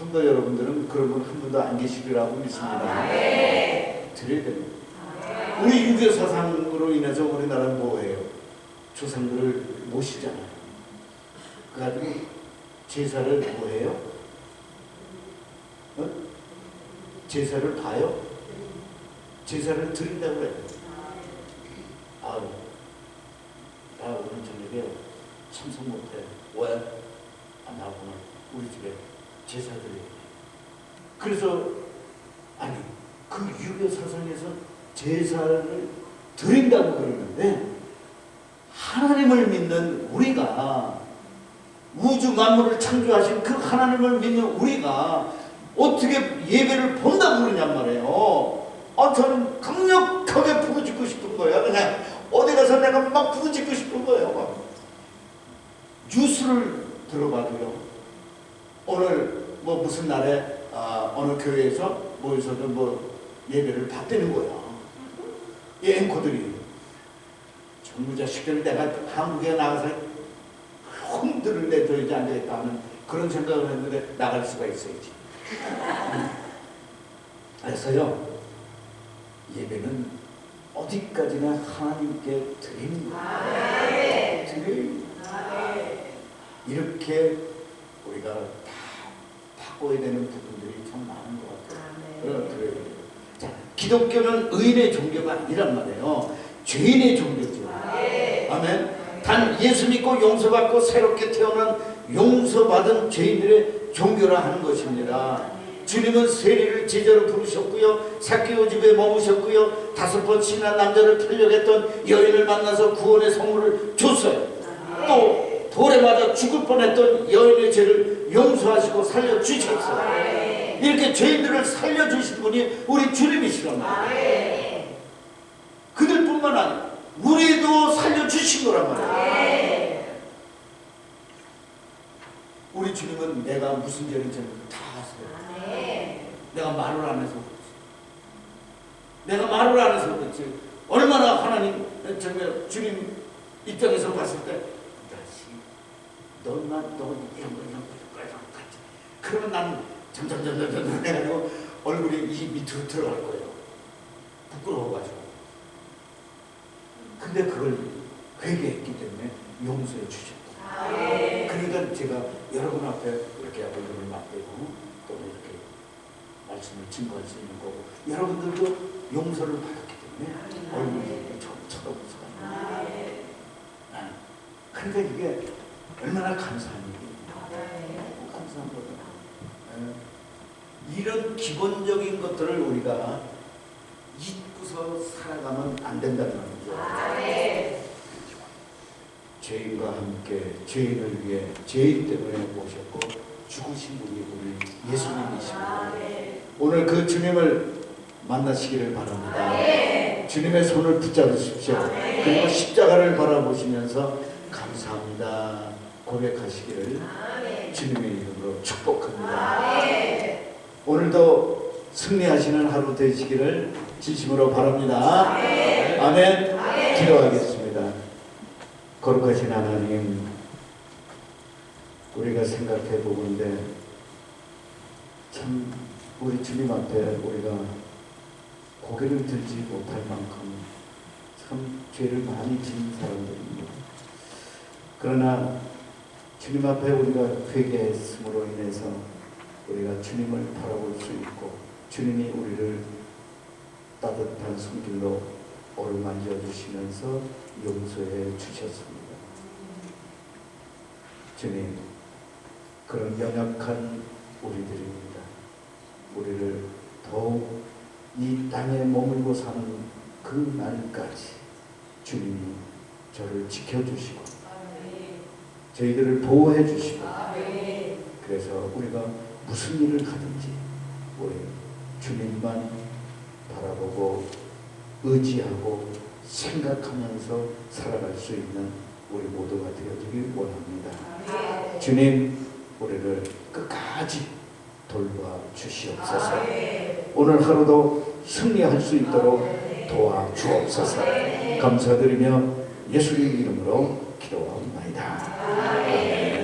성도 여러분들은 그런 분 한 분도 안 계시리라고 믿습니다. 드려야 됩니다. 우리 유교 사상으로 인해서 우리나라는 뭐예요? 조상들을 모시잖아요. 그래가지고 제사를 뭐해요? 어? 제사를 봐요? 제사를 드린다고 그래요. 아우, 나 오늘 저녁에 참석 못해. 왜? 안 나오구나. 우리 집에 제사 드려야 돼. 그래서, 아니, 그 유교 사상에서 제사를 드린다고 그러는데, 하나님을 믿는 우리가, 우주 만물을 창조하신 그 하나님을 믿는 우리가 어떻게 예배를 본다고 그러냔 말이에요. 아, 저는 강력하게 부르짖고 싶은 거예요. 그냥 어디 가서 내가 막 부르짖고 싶은 거예요. 막. 뉴스를 들어봐도요. 오늘 뭐 무슨 날에 아, 어느 교회에서 모여서도 뭐 예배를 받대는 거야. 이 앵커들이 정부 자식들 내가 한국에 나가서 흔들을 내줘야지 안 되겠다 하는 그런 생각을 했는데 나갈 수가 있어야지. 그래서요 예배는 어디까지나 하나님께 드리는 거예요. 드리는 거예요. 이렇게 우리가 다 바꿔야 되는 부분들이 참 많은 것 같아요. 그럼 그래요. 자, 기독교는 의인의 종교가 아니란 말이에요. 죄인의 종교죠. 아멘. 단 예수 믿고 용서받고 새롭게 태어난 용서받은 죄인들의 종교라 하는 것입니다. 주님은 세리를 제자로 부르셨고요. 사기오 집에 머무셨고요. 다섯 번 친한 남자를 풀려했던 여인을 만나서 구원의 선물을 줬어요. 또 돌에 맞아 죽을 뻔했던 여인의 죄를 용서하시고 살려주셨어요. 이렇게 죄인들을 살려주신 분이 우리 주님이시란 말이에요. 그들뿐만 아니라 우리도 살려주신 거란 말이에요. 우리 주님은 내가 무슨 죄를 졌는지 다 아세요. 내가 말을 안 해서 그렇지. 내가 말을 안 해서 그렇지. 얼마나 하나님 정말 주님 입장에서 봤을 때 너나 너 이런 거 이런 거 같이 그러면 나는 점 점점 점점 해가지고 얼굴이 이 밑으로 들어갈 거예요. 부끄러워가지고. 근데 그걸 회개했기 때문에 용서해 주셨다. 그러니까 제가 여러분 앞에 이렇게 얼굴을 맞대고 또 이렇게 말씀을 증거할 수 있는 거고 여러분들도 용서를 받았기 때문에 얼굴을 쳐- 쳐다볼 수가 있는 거예요. 아, 그러니까 이게 얼마나 감사한 일이에요. 감사한 거죠. 예. 이런 기본적인 것들을 우리가 잊고서 살아가면 안 된다는 거죠. 죄인과 함께 죄인을 위해 죄인 때문에 오셨고 죽으신 분이 우리 예수님이십니다. 오늘 그 주님을 만나시기를 바랍니다. 주님의 손을 붙잡으십시오. 그리고 십자가를 바라보시면서 감사합니다. 고백하시기를 주님의 이름으로 축복합니다. 오늘도 승리하시는 하루 되시기를 진심으로 바랍니다. 아멘. 기도하겠습니다. 거룩하신 하나님, 우리가 생각해 보건데 참 우리 주님 앞에 우리가 고개를 들지 못할 만큼 참 죄를 많이 지은 사람들입니다. 그러나 주님 앞에 우리가 회개했음으로 인해서 우리가 주님을 바라볼 수 있고 주님이 우리를 따뜻한 손길로 어루만져 주시면서 용서해 주셨습니다. 주님, 그런 연약한 우리들입니다. 우리를 더욱 이 땅에 머물고 사는 그 날까지 주님이 저를 지켜주시고 저희들을 보호해 주시고 그래서 우리가 무슨 일을 하든지 우리 주님만 바라보고 의지하고 생각하면서 살아갈 수 있는 우리 모두가 되어지길 원합니다. 주님, 우리를 끝까지 돌봐 주시옵소서. 오늘 하루도 승리할 수 있도록 도와 주옵소서. 감사드리며 예수님 이름으로 기도하옵나이다. 아멘.